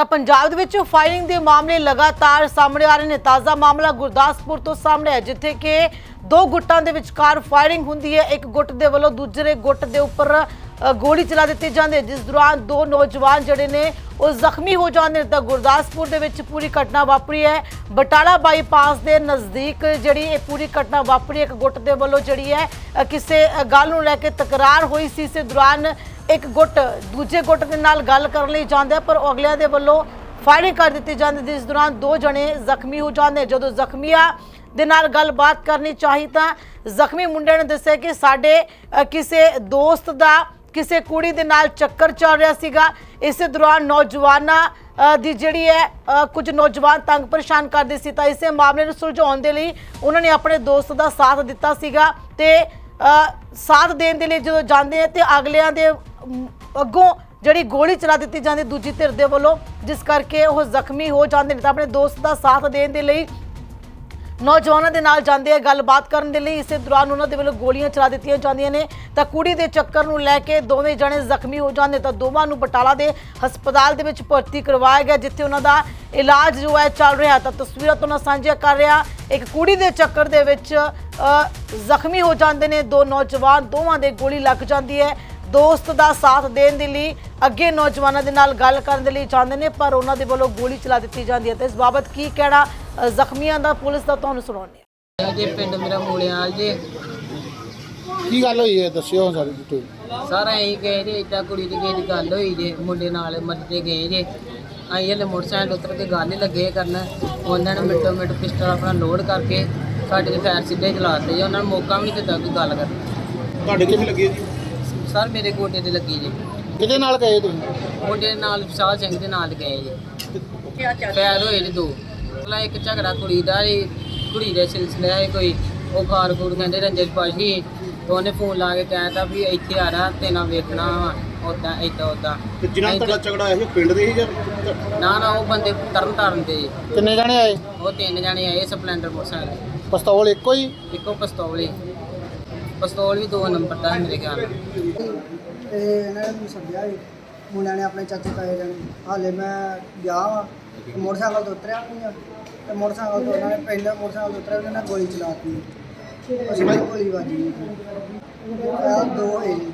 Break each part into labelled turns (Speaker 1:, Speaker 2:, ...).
Speaker 1: ਤਾਂ ਪੰਜਾਬ ਦੇ ਵਿੱਚ ਫਾਇਰਿੰਗ ਦੇ ਮਾਮਲੇ ਲਗਾਤਾਰ ਸਾਹਮਣੇ ਆ ਰਹੇ ਨੇ। ਤਾਜ਼ਾ ਮਾਮਲਾ ਗੁਰਦਾਸਪੁਰ ਤੋਂ ਸਾਹਮਣੇ ਹੈ, ਜਿੱਥੇ ਕਿ ਦੋ ਗੁੱਟਾਂ ਦੇ ਵਿਚਕਾਰ ਫਾਇਰਿੰਗ ਹੁੰਦੀ ਹੈ। ਇੱਕ ਗੁੱਟ ਦੇ ਵੱਲੋਂ ਦੂਜੇ ਗੁੱਟ ਦੇ ਉੱਪਰ ਗੋਲੀ ਚਲਾ ਦਿੱਤੀ ਜਾਂਦੀ ਹੈ, ਜਿਸ ਦੌਰਾਨ ਦੋ ਨੌਜਵਾਨ ਜਿਹੜੇ ਨੇ ਉਹ ਜ਼ਖਮੀ ਹੋ ਜਾਂਦੇ ਨੇ। ਤਾਂ ਗੁਰਦਾਸਪੁਰ ਦੇ ਵਿੱਚ ਪੂਰੀ ਘਟਨਾ ਵਾਪਰੀ ਹੈ। ਬਟਾਲਾ ਬਾਈਪਾਸ ਦੇ ਨਜ਼ਦੀਕ ਜਿਹੜੀ ਇਹ ਪੂਰੀ ਘਟਨਾ ਵਾਪਰੀ ਇੱਕ ਗੁੱਟ ਦੇ ਵੱਲੋਂ ਜਿਹੜੀ ਹੈ ਕਿਸੇ ਗੱਲ ਨੂੰ ਲੈ ਕੇ ਤਕਰਾਰ ਹੋਈ ਸੀ। ਇਸ ਦੌਰਾਨ ਇੱਕ ਗੁੱਟ ਦੂਜੇ ਗੁੱਟ ਦੇ ਨਾਲ ਗੱਲ ਕਰਨ ਲਈ ਜਾਂਦਾ ਪਰ ਅਗਲਿਆਂ ਦੇ ਵੱਲੋਂ ਫਾਇਰਿੰਗ ਕਰ ਦਿੱਤੀ ਜਾਂਦੀ ਜਿਸ ਦੌਰਾਨ ਦੋ ਜਣੇ ਜ਼ਖਮੀ ਹੋ ਜਾਂਦੇ। ਜਦੋਂ ਜ਼ਖਮੀਆਂ ਦੇ ਨਾਲ ਗੱਲਬਾਤ ਕਰਨੀ ਚਾਹੀ ਤਾਂ ਜ਼ਖਮੀ ਮੁੰਡੇ ਨੇ ਦੱਸਿਆ ਕਿ ਸਾਡੇ ਕਿਸੇ ਦੋਸਤ ਦਾ, ਕਿਸੇ ਕੁੜੀ ਦੇ ਨਾਲ ਚੱਕਰ ਚੱਲ ਰਿਹਾ ਸੀਗਾ। ਇਸੇ ਦੌਰਾਨ ਨੌਜਵਾਨਾਂ ਦੀ ਜਿਹੜੀ ਹੈ ਕੁਝ ਨੌਜਵਾਨ ਤੰਗ ਪਰੇਸ਼ਾਨ ਕਰਦੇ ਸੀ ਤਾਂ ਇਸੇ ਮਾਮਲੇ ਨੂੰ ਸੁਲਝਾਉਣ ਦੇ ਲਈ ਉਹਨਾਂ ਨੇ ਆਪਣੇ ਦੋਸਤ ਦਾ ਸਾਥ ਦਿੱਤਾ ਸੀਗਾ ਤੇ ਸਾਥ ਦੇਣ ਦੇ ਲਈ ਜਦੋਂ ਜਾਂਦੇ ਆ ਤੇ ਅਗਲਿਆਂ ਦੇ ਅਮ, ਅੱਗੋਂ ਜਿਹੜੀ ਗੋਲੀ ਚਲਾ ਦਿੱਤੀ ਜਾਂਦੀ ਦੂਜੀ ਧਿਰ ਦੇ ਵੱਲੋਂ ਜਿਸ ਕਰਕੇ ਉਹ ਜ਼ਖਮੀ ਹੋ ਜਾਂਦੇ ਨੇ ਤਾਂ ਆਪਣੇ ਦੋਸਤ ਦਾ ਸਾਥ ਦੇਣ ਦੇ ਲਈ ਨੌਜਵਾਨਾਂ ਦੇ ਨਾਲ ਜਾਂਦੇ ਆ ਗੱਲਬਾਤ ਕਰਨ ਦੇ ਲਈ। ਇਸੇ ਦੌਰਾਨ ਉਹਨਾਂ ਦੇ ਵੱਲੋਂ ਗੋਲੀਆਂ ਚਲਾ ਦਿੱਤੀਆਂ ਜਾਂਦੀਆਂ ਨੇ। ਤਾਂ ਕੁੜੀ ਦੇ ਚੱਕਰ ਨੂੰ ਲੈ ਕੇ ਦੋਵੇਂ ਜਣੇ ਜ਼ਖਮੀ ਹੋ ਜਾਂਦੇ ਤਾਂ ਦੋਵਾਂ ਨੂੰ ਬਟਾਲਾ ਦੇ ਹਸਪਤਾਲ ਦੇ ਵਿੱਚ ਭਰਤੀ ਕਰਵਾਇਆ ਗਿਆ ਜਿੱਥੇ ਉਹਨਾਂ ਦਾ ਇਲਾਜ ਜੋ ਹੈ ਚੱਲ ਰਿਹਾ। ਤਾਂ ਤਸਵੀਰਾਂ ਤੋਂ ਨਾਲ ਸਾਂਝੀਆਂ ਕਰ ਰਿਹਾ ਇੱਕ ਕੁੜੀ ਦੇ ਚੱਕਰ ਦੇ ਵਿੱਚ ਅ, ਜ਼ਖਮੀ ਹੋ ਜਾਂਦੇ ਨੇ। ਦੋ ਨੌਜਵਾਨ ਦੋਵਾਂ ਦੇ ਗੋਲੀ ਲੱਗ ਜਾਂਦੀ ਹੈ। ਦੋਸਤ ਦਾ ਸਾਥ ਦੇਣ ਦੇ ਲਈ ਅੱਗੇ ਨੌਜਵਾਨਾਂ ਦੇ ਨਾਲ ਗੱਲ ਕਰਨ ਦੇ ਲਈ ਜਾਂਦੇ ਨੇ ਪਰ ਉਹਨਾਂ ਦੇ ਵੱਲੋਂ ਗੋਲੀ ਚਲਾ ਦਿੱਤੀ ਜਾਂਦੀ ਹੈ। ਤੇ ਇਸ ਬਾਬਤ ਕੀ ਕਹਿਣਾ ਜ਼ਖਮੀਆਂ ਦਾ ਪੁਲਿਸ ਦਾ ਤੁਹਾਨੂੰ ਸੁਣਾਉਂਦੇ ਹਾਂ।
Speaker 2: ਜੇ ਪਿੰਡ ਮੇਰਾ ਮੂਲਿਆਲ ਜੇ।
Speaker 3: ਕੀ ਗੱਲ ਹੋਈ ਹੈ? ਦੱਸਿਓ ਸਾਰੀ ਡਿਟੇਲ
Speaker 2: ਸਾਰਾ ਇਹੀ ਗਏ ਜੇ ਏਦਾਂ ਕੁੜੀ ਦੀ ਦੀ ਗੱਲ ਹੋਈ ਜੇ ਮੁੰਡੇ ਨਾਲ ਮੱਤੇ ਗਏ ਜੇ। ਅਸੀਂ ਹਲੇ ਮੋਟਰਸਾਈਕਲ ਉਤਰ ਕੇ ਗੱਲ ਹੀ ਲੱਗੇ ਕਰਨ। ਉਹਨਾਂ ਨੇ ਮਿੰਟੋ ਮਿੰਟ ਪਿਸਟਲ ਆਪਣਾ ਲੋਡ ਕਰਕੇ ਸਾਡੇ ਦੇ ਫਾਇਰ ਸਿੱਧੇ ਚਲਾਤੇ ਜੀ। ਉਹਨਾਂ ਨੂੰ ਮੌਕਾ ਵੀ ਨਹੀਂ ਦਿੱਤਾ ਕੋਈ ਗੱਲ ਕਰਨ
Speaker 3: ਤੁਹਾਡੇ ਕਿੱਥੇ ਲੱਗੀ ਜੀ?
Speaker 2: ਸਰ ਮੇਰੇ ਗੋਡੇ ਤੇ ਲੱਗੀ ਜੇ।
Speaker 3: ਕਿਹਦੇ ਨਾਲ ਗਏ ਤੁਸੀਂ?
Speaker 2: ਮੁੰਡੇ ਨਾਲ ਵਿਸ਼ਾਲ ਸਿੰਘ ਦੇ ਨਾਲ ਗਏ ਜੇ। ਫਾਇਰ ਹੋਏ ਨੇ ਦੋ। ਪਹਿਲਾਂ ਇੱਕ ਝਗੜਾ ਕੁੜੀ ਦਾ ਸੀ। ਕੁੜੀ ਦੇ ਸਿਲਸਿਲੇ ਹੈ ਕੋਈ। ਉਹ ਖਾਰ ਖੂਰ ਕਹਿੰਦੇ ਰੰਜਨ ਪਾਸ਼ੀ ਉਹਨੇ ਫੋਨ ਲਾ ਕੇ ਕਹਿਤਾ ਵੀ ਇੱਥੇ ਆ ਰਹਾ ਤੇ ਨਾ ਵੇਖਣਾ ਉਦਾਂ ਏਦਾਂ ਉਦਾਂ
Speaker 4: ਤੇ ਜਿਨ੍ਹਾਂ ਨਾਲ ਤੁਹਾਡਾ ਝਗੜਾ ਆਇਆ ਸੀ ਉਹ ਪਿੰਡ ਦੇ ਹੀ ਜਾਂ
Speaker 2: ਨਾ ਨਾ ਉਹ ਬੰਦੇ ਤਰਨ ਤਾਰਨ ਦੇ
Speaker 3: ਕਿੰਨੇ ਜਾਣੇ ਆਏ?
Speaker 2: ਉਹ ਤਿੰਨ ਜਾਣੇ ਆਏ ਸਪਲੈਂਡਰ ਮੋਟਰਸਾਈਕਲ
Speaker 3: ਪਿਸਤੌਲ ਇੱਕੋ ਹੀ?
Speaker 2: ਇੱਕੋ ਪਿਸਤੌਲ ਹੀ। ਪਿਸਤੌਲ ਵੀ ਦੋ ਨੰਬਰ ਦਾ ਸੀ ਮੇਰੇ ਖਿਆਲ ਨਾਲ।
Speaker 5: ਤੇ ਇਹਨਾਂ ਨੇ ਮੈਨੂੰ ਸੱਦਿਆ ਸੀ। ਮੁੰਡਿਆਂ ਨੇ ਆਪਣੇ ਚਾਚੇ ਤਾਏ ਜਾਣੇ ਹਾਲੇ ਮੈਂ ਗਿਆ ਵਾਂ। ਤੇ ਮੋਟਰਸਾਈਕਲ ਤੋਂ ਉਤਰਿਆ ਨਹੀਂ ਆ? ਤੇ ਮੋਟਰਸਾਈਕਲ ਤੋਂ ਉਹਨਾਂ ਨੇ ਪਿੰਡ ਮੋਟਰਸਾਈਕਲ ਤੋਂ ਉਤਰਿਆ ਉਹਨਾਂ ਨੇ ਗੋਲੀ ਚਲਾਤੀ। ਅਸੀਂ ਵੀ ਗੋਲੀ ਵੱਜੀ ਆ ਦੋ ਹੋਏ ਜੀ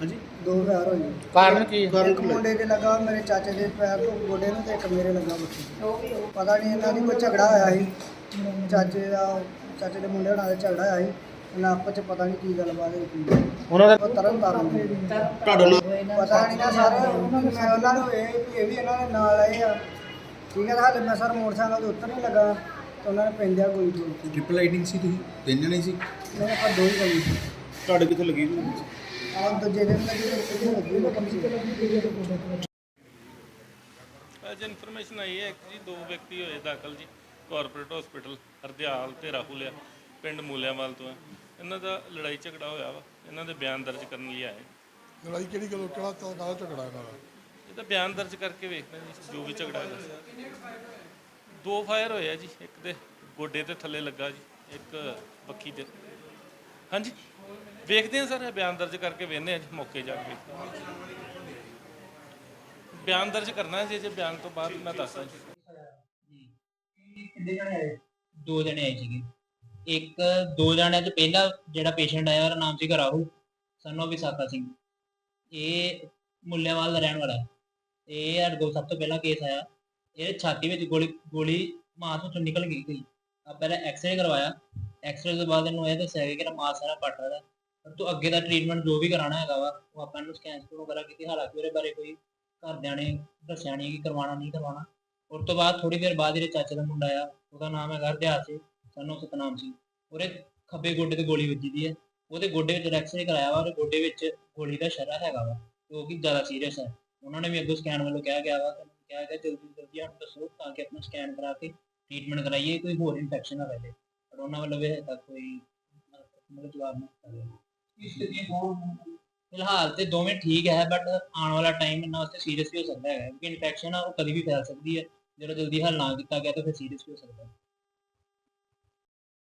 Speaker 4: ਹਾਂਜੀ?
Speaker 5: ਦੋ ਫਾਇਰ ਹੋਏ ਜੀ।
Speaker 3: ਕਾਰਨ ਕੀ?
Speaker 4: ਕਾਰਨ
Speaker 5: ਇੱਕ
Speaker 4: ਕੀ
Speaker 5: ਮੁੰਡੇ ਦੇ ਲੱਗਾ ਮੇਰੇ ਚਾਚੇ ਦੇ ਪੈਰ ਤੋਂ ਗੋਡੇ ਨੂੰ ਤੇ ਇੱਕ ਮੇਰੇ ਲੱਗਾ ਬੱਚੇ ਪਤਾ ਨਹੀਂ ਇਹਨਾਂ ਦੀ ਕੋਈ ਝਗੜਾ ਹੋਇਆ ਸੀ। ਚਾਚੇ ਦਾ ਚਾਚੇ ਦੇ ਮੁੰਡੇ ਨਾਲ ਝਗੜਾ ਹੋਇਆ ਸੀ। ਇਹਨਾਂ ਆਪਸ ਚ ਪਤਾ ਨਹੀਂ ਕੀ ਗੱਲਬਾਤ ਹੋਈ ਸੀ।
Speaker 3: ਉਹਨਾਂ ਦਾ
Speaker 5: ਉਹ ਤਰਨ ਤਾਰਨ ਦੇ
Speaker 4: ਤੁਹਾਡਾ ਨਾਮ
Speaker 5: ਪਤਾ ਨਹੀਂ ਨਾ ਸਰ ਮੈਂ ਉਹਨਾਂ ਨੂੰ ਇਹ ਵੀ ਇਹ ਵੀ ਇਹਨਾਂ ਦੇ ਨਾਲ ਆਏ ਆ। ਠੀਕ ਹੈ ਤਾਂ ਹਾਲੇ ਮੈਂ ਸਰ ਮੋਟਰਸਾਈਕਲ ਤੋਂ ਉੱਤਰ ਨਹੀਂ ਲੱਗਾ ਤੇ ਉਹਨਾਂ ਨੇ ਪੈਂਦਿਆ ਗੋਲੀ ਚੋਲਤੀ
Speaker 6: ਟ੍ਰਿਪਲ ਲਾਈਟਿੰਗ ਸੀ ਤੁਸੀਂ? ਤਿੰਨ ਜਣੇ ਸੀ?
Speaker 5: ਮੇਰੇ ਕੋਲ ਦੋ ਹੀ ਸੀ।
Speaker 4: ਤੁਹਾਡੇ ਕਿੱਥੇ ਲੱਗੀ ਜੀ?
Speaker 5: ਆਹ ਦੂਜੇ ਦਿਨ ਲੱਗੀ ਤੇ ਕਿਤੇ ਲੱਗੀ ਨਾ ਕਮ ਸੀ
Speaker 7: ਅੱਜ ਇਨਫੋਰਮੇਸ਼ਨ ਆਈ ਹੈ ਕਿ ਜੀ ਦੋ ਵਿਅਕਤੀ ਹੋਏ ਦਾਖਲ ਜੀ ਕਾਰਪੋਰੇਟ ਹਸਪੀਟਲ ਹਰਦਿਆਲ ਤੇ ਰਾਹੁਲਿਆ ਪਿੰਡ ਮੂਲਿਆਂਵਾਲ ਤੋਂ ਹੈ ਇਹਨਾਂ ਦਾ ਲੜਾਈ ਝਗੜਾ ਹੋਇਆ ਵਾ ਇਹਨਾਂ ਦੇ ਬਿਆਨ ਦਰਜ ਕਰਨ ਲਈ ਆਏ।
Speaker 8: ਲੜਾਈ ਕਿਹੜੀ ਗੱਲੋਂ ਕਿਹੜਾ ਤਾਂ ਕਾਹਦਾ ਝਗੜਾ ਇਹਨਾਂ ਦਾ?
Speaker 7: ਇਹ ਤਾਂ ਬਿਆਨ ਦਰਜ ਕਰਕੇ ਵੇਖਦੇ ਹਾਂ ਜੀ ਜੋ ਵੀ ਝਗੜਾ ਹੋਇਆ ਦੋ ਫਾਇਰ ਹੋਏ ਆ ਜੀ ਇੱਕ ਦੇ ਗੋਡੇ ਤੇ ਥੱਲੇ ਲੱਗਾ ਜੀ ਇੱਕ ਬੱਖੀ ਤੇ। ਹਾਂਜੀ ਵੇਖਦੇ ਹਾਂ ਸਰ ਇਹ ਬਿਆਨ ਦਰਜ ਕਰਕੇ ਵੇਖਦੇ ਹਾਂ ਜੀ ਮੌਕੇ ਜਾ ਕੇ ਬਿਆਨ ਦਰਜ ਕਰਨਾ ਹੈ ਜੀ ਜੇ ਬਿਆਨ ਤੋਂ ਬਾਅਦ ਮੈਂ ਦੱਸਦਾ ਜੀ।
Speaker 9: ਦੋ ਜਣੇ ਆਏ ਸੀਗੇ। ਇੱਕ, ਦੋ ਜਣਿਆਂ ਚ ਪਹਿਲਾ ਜਿਹੜਾ ਪੇਸ਼ੈਂਟ ਆਇਆ, ਉਹਦਾ ਨਾਮ ਸੀਗਾ ਰਾਹੁਲ ਸਨੋ ਵਿਸਾਖਾ ਸਿੰਘ। ਇਹ ਮੁੱਲੇਵਾਲ ਦਾ ਰਹਿਣ ਵਾਲਾ ਹੈ। ਇਹ ਸਾਡੇ ਕੋਲ ਸਭ ਤੋਂ ਪਹਿਲਾਂ ਕੇਸ ਆਇਆ। ਇਹ ਛਾਤੀ ਵਿੱਚ ਗੋਲੀ ਗੋਲੀ ਮਾਸ ਵਿੱਚੋਂ ਨਿਕਲ ਗਈ ਸੀ। ਆਪਾਂ ਪਹਿਲਾਂ ਐਕਸਰੇ ਕਰਵਾਇਆ। ਐਕਸਰੇ ਤੋਂ ਬਾਅਦ ਇਹਨੂੰ ਇਹ ਦੱਸਿਆ ਗਿਆ ਕਿ ਇਹਦਾ ਮਾਸ ਸਾਰਾ ਪੱਟ ਰਿਹਾ। ਪਰ ਤੂੰ ਅੱਗੇ ਦਾ ਟ੍ਰੀਟਮੈਂਟ ਜੋ ਵੀ ਕਰਾਉਣਾ ਹੈਗਾ ਵਾ, ਉਹ ਆਪਾਂ ਨੂੰ ਸਕੈਨ ਸਕੂਨ ਵਗੈਰਾ ਕੀਤੀ। ਹਾਲਾਂਕਿ ਉਹਦੇ ਬਾਰੇ ਕੋਈ ਘਰਦਿਆਂ ਨੇ ਦੱਸਿਆ ਨਹੀਂ ਕਿ ਕਰਵਾਉਣਾ, ਨਹੀਂ ਕਰਵਾਉਣਾ। ਉਸ ਤੋਂ ਬਾਅਦ ਥੋੜੀ ਦੇਰ ਬਾਅਦ ਇਹਦੇ ਚਾਚੇ ਦਾ ਮੁੰਡਾ ਆਇਆ। ਉਹਦਾ ਨਾਮ ਹੈਗਾ ਹਰਦਿਆਲ ਸਿੰਘ। ਸਾਨੂੰ ਸਤਨਾਮ ਸਿੰਘ ਉਹਦੇ ਖੱਬੇ ਗੋਡੇ ਤੇ ਗੋਲੀ ਵੱਜੀ ਦੀ ਹੈ। ਉਹਦੇ ਗੋਡੇ ਵਿੱਚ ਐਕਸਰੇ ਕਰਾਇਆ ਵਾ ਉਹਦੇ ਗੋਡੇ ਵਿੱਚ ਗੋਲੀ ਦਾ ਸ਼ਰਾ ਹੈਗਾ ਵਾ ਜੋ ਕਿ ਜ਼ਿਆਦਾ ਸੀਰੀਅਸ ਹੈ। ਉਹਨਾਂ ਨੇ ਵੀ ਅੱਗੋਂ ਸਕੈਨ ਵੱਲੋਂ ਕਿਹਾ ਗਿਆ ਵਾ ਕਿ ਕਿਹਾ ਗਿਆ ਜਲਦੀ ਜਲਦੀ ਆਪ ਦੱਸੋ ਤਾਂ ਕਿ ਆਪਣਾ ਸਕੈਨ ਕਰਾ ਕੇ ਟ੍ਰੀਟਮੈਂਟ ਕਰਾਈਏ ਕੋਈ ਹੋਰ ਇਨਫੈਕਸ਼ਨ ਨਾ ਰਹੇ ਪਰ ਉਹਨਾਂ ਵੱਲੋਂ ਵੀ ਤੱਕ ਕੋਈ ਮਤਲਬ ਜਵਾਬ ਨਹੀਂ ਦਿੱਤਾ ਗਿਆ। ਫਿਲਹਾਲ ਤੇ ਦੋਵੇਂ ਠੀਕ ਹੈ ਬਟ ਆਉਣ ਵਾਲਾ ਟਾਈਮ ਇਹਨਾਂ ਵਾਸਤੇ ਸੀਰੀਅਸ ਵੀ ਹੋ ਸਕਦਾ ਹੈ ਕਿਉਂਕਿ ਇਨਫੈਕਸ਼ਨ ਆ ਉਹ ਕਦੀ ਵੀ ਫੈਲ ਸਕਦੀ ਹੈ। ਜਦੋਂ ਜਲਦੀ ਹੱਲ ਨਾ ਕੀਤਾ ਗਿਆ ਤਾਂ ਫਿਰ ਸੀਰੀਅਸ ਵੀ ਹੋ ਸਕਦਾ ਹੈ।